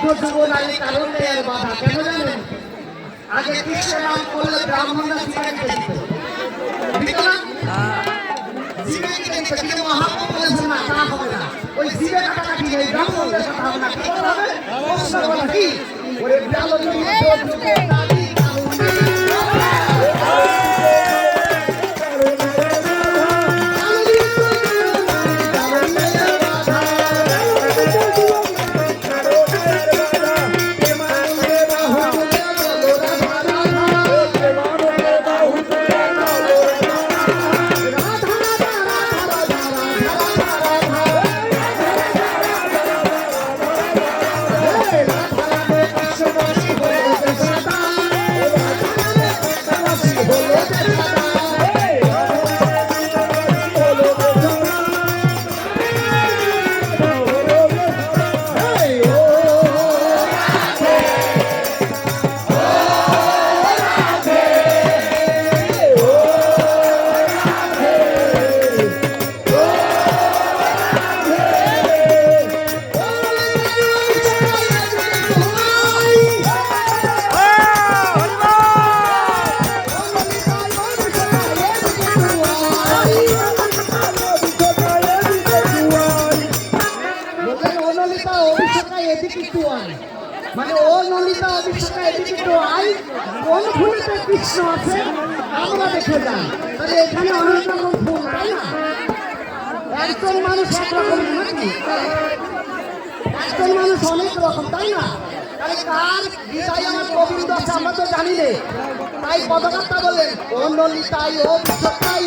শুভ নাই কারণে এর বাধা কেন জানেন? আগে কৃষ্ণের নাম করলে ব্রাহ্মণরা শিকারিতে দিত দিত না শিকারিতে দিত কিন্তু মহাপ্রভু বলেছেন না তা হবে না ওই জীবের কাটাকাটি নেই ব্রাহ্মণদের কথা হবে না কি হবে কি ওরে ব্রাহ্মণ মানে ও নলিতা অভিষেকা এদিকে একটু আয় কোন ফুলেতে কৃষ্ণ আছে? আমরা দেখে যাই। তাহলে এখানে অনেক রকম ফুল, তাই না? একজন মানুষ একরকম নাকি একজন মানুষ অনেক রকম, তাই না? তাহলে কার গীতায় আমার গোবিন্দ আছে আমরা তো জানি নে। তাই পদকর্তা বললেন ও নলিতাই ও বিশ্বকাই